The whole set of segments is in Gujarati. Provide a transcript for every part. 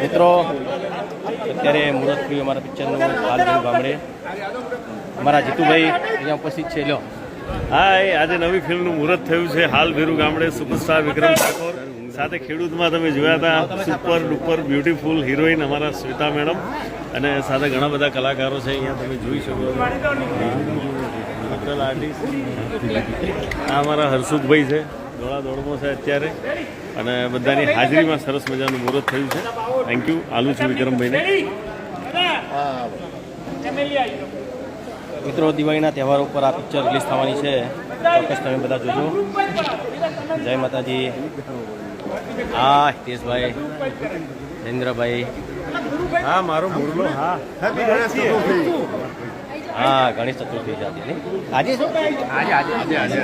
મિત્રો, અત્યારે મુહૂર્ત થયું અમારા પિક્ચરનું લાલભાઈ ગામડે. અમારા જીતુભાઈ અહીંયા ઉપસ્થિત છે. લો હા, એ આજે નવી ફિલ્મનું મુહૂર્ત થયું છે. હાલ ભેરુ ગામડે સુપરસ્ટાર વિક્રમ ઠાકોર. સાથે ખેડૂતમાં તમે જોયા હતા સુપર ડુપર બ્યુટીફુલ હિરોઈન અમારા શ્વેતા મેડમ. અને સાથે ઘણા બધા કલાકારો છે, અહીંયા તમે જોઈ શકો. લોકલ આર્ટિસ્ટ આ અમારા હર્ષુખભાઈ છે. દોડા દોડમાં છે અત્યારે. અને બધાની હાજરીમાં સરસ મજાનું મુહૂર્ત થયું છે. થેન્ક યુ આલુ છું વિક્રમભાઈને. મિત્રો દિવાળીના તહેવારો ઉપર આ પિક્ચર રિલીઝ થવાની છે. ચોક્કસ તમે બધા જોજો. જય માતાજી. હા હિતેશભાઈ. જયેન્દ્રભાઈ હા મારો મુરલો હા. હા ગણેશ ચતુર્થી છે આજે? આજે છે આજે આજે આજે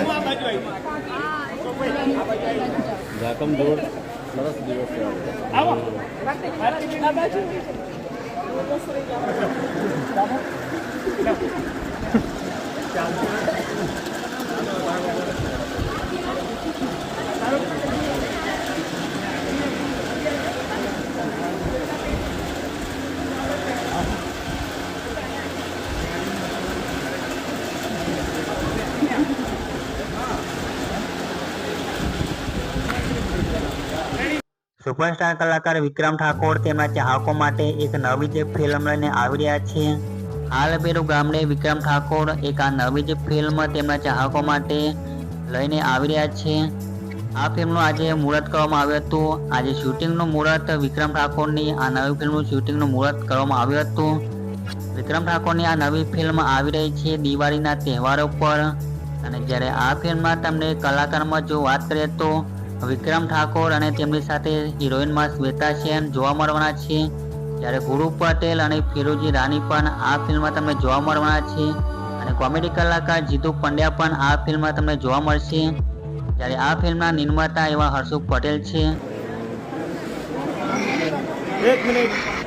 ઝાકમ દોડ સરસ દિવસ છે સુપરસ્ટાર કલાકાર વિક્રમ ઠાકોર તેમના ચાહકો માટે એક નવી જ ફિલ્મ લઈને આવી રહ્યા છે. હાલ બેરું ગામડે વિક્રમ ઠાકોર એક આ નવી જ ફિલ્મ તેમના ચાહકો માટે લઈને આવી રહ્યા છે. આ ફિલ્મનું આજે મુહૂર્ત કરવામાં આવ્યું હતું. આજે શૂટિંગનું મુહૂર્ત વિક્રમ ઠાકોરની આ નવી ફિલ્મનું શૂટિંગનું મુહૂર્ત કરવામાં આવ્યું હતું. વિક્રમ ઠાકોરની આ નવી ફિલ્મ આવી રહી છે દિવાળીના તહેવારો પર. અને જ્યારે આ ફિલ્મમાં તમને કલાકારમાં જો વાત કરીએ તો વિક્રમ ઠાકોર અને તેમની સાથે હિરોઈનમાં શ્વેતા સેન જોવા મળવાના છે. જ્યારે ગુરુ પટેલ અને ફિરોજી રાની પણ આ ફિલ્મમાં તમને જોવા મળવાના છે. અને કોમેડી કલાકાર જીતુ પંડ્યા પણ આ ફિલ્મમાં તમને જોવા મળશે. જ્યારે આ ફિલ્મના નિર્માતા એવા હર્ષુખ પટેલ છે. એક મિનિટ.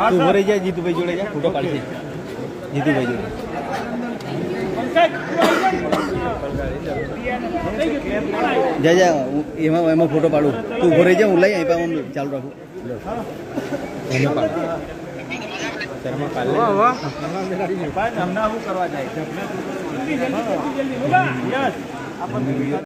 તું ઊભો રહી જા જીતુભાઈ જોડે જા ફોટો પાડશે જીતુભાઈ જોડે જા જા હું એમાં એમાં ફોટો પાડું તું ઊભો રહી જા હું લઈ અહીં હું ચાલુ રાખું એમાં પાડ શર્મા પાડ લે. હમણાં શું કરવા જાય